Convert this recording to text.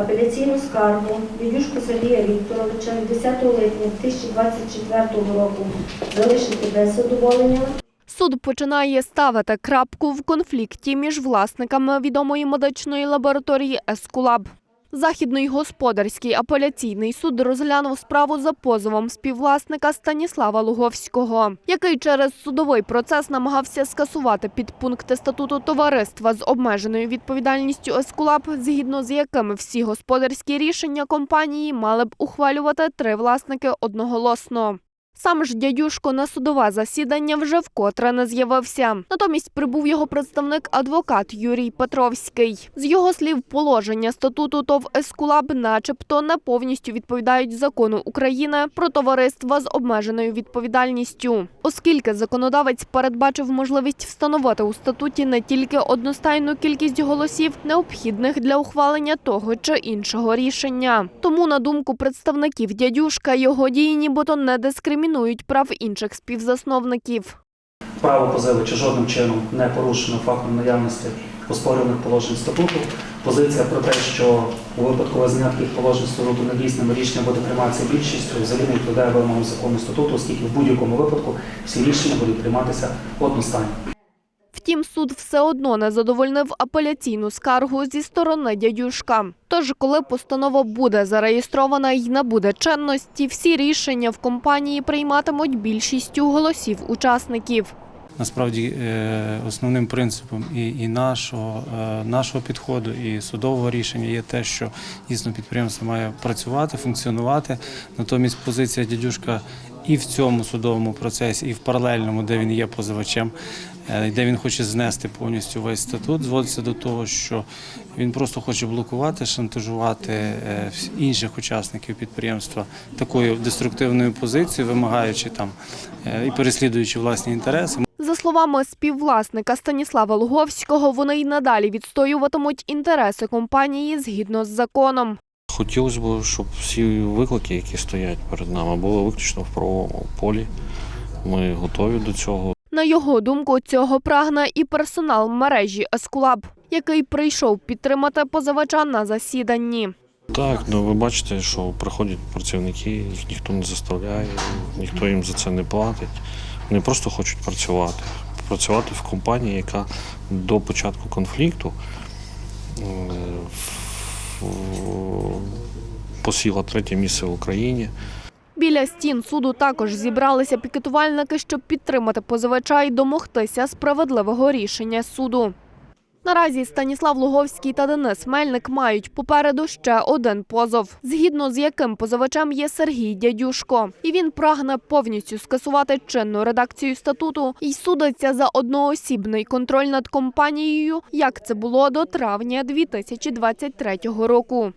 Апеляційну скаргу Дідюшку Сергія Вікторовича від 10 липня 2024 року залишити без задоволення. Суд починає ставити крапку в конфлікті між власниками відомої медичної лабораторії Ескулаб. Західний господарський апеляційний суд розглянув справу за позовом співвласника Станіслава Луговського, який через судовий процес намагався скасувати підпункти статуту товариства з обмеженою відповідальністю Ескулаб, згідно з якими всі господарські рішення компанії мали б ухвалювати три власники одноголосно. Сам ж дядюшко на судове засідання вже вкотре не з'явився. Натомість прибув його представник адвокат Юрій Петровський. З його слів, положення статуту ТОВ Ескулаб, начебто, не повністю відповідають закону України про товариства з обмеженою відповідальністю, оскільки законодавець передбачив можливість встановити у статуті не тільки одностайну кількість голосів, необхідних для ухвалення того чи іншого рішення. Тому, на думку представників дядюшка, його дії нібито не дискримінують прав інших співзасновників. Право позивача жодним чином не порушено фактом наявності оспорюваних положень статуту. Позиція про те, що у випадку визнання таких положень статуту недійсним рішення буде прийматися більшістю, взагалі не відповідає вимогам закону статуту, оскільки в будь-якому випадку всі рішення будуть прийматися одностайно. Втім, суд все одно не задовольнив апеляційну скаргу зі сторони дядюшка. Тож, коли постанова буде зареєстрована і набуде чинності, всі рішення в компанії прийматимуть більшістю голосів учасників. Насправді е, основним принципом і, і нашого, е, нашого підходу, і судового рішення є те, що дійсно підприємство має працювати, функціонувати. Натомість позиція дядюшка і в цьому судовому процесі, і в паралельному, де він є позивачем, е, де він хоче знести повністю весь статут, зводиться до того, що він просто хоче блокувати, шантажувати е, інших учасників підприємства такою деструктивною позицією, вимагаючи там е, і переслідуючи власні інтереси. За словами співвласника Станіслава Луговського, вони й надалі відстоюватимуть інтереси компанії згідно з законом. Хотілося б, щоб всі виклики, які стоять перед нами, були виключно в правовому полі. Ми готові до цього. На його думку, цього прагне і персонал мережі Ескулаб, який прийшов підтримати позивача на засіданні. Так, ну ви бачите, що приходять працівники, їх ніхто не заставляє, ніхто їм за це не платить. Вони просто хочуть працювати. Працювати в компанії, яка до початку конфлікту е, посіла третє місце в Україні. Біля стін суду також зібралися пікетувальники, щоб підтримати позивача і домогтися справедливого рішення суду. Наразі Станіслав Луговський та Денис Мельник мають попереду ще один позов, згідно з яким позивачем є Сергій Дядюшко. І він прагне повністю скасувати чинну редакцію статуту і судиться за одноосібний контроль над компанією, як це було до травня 2023 року.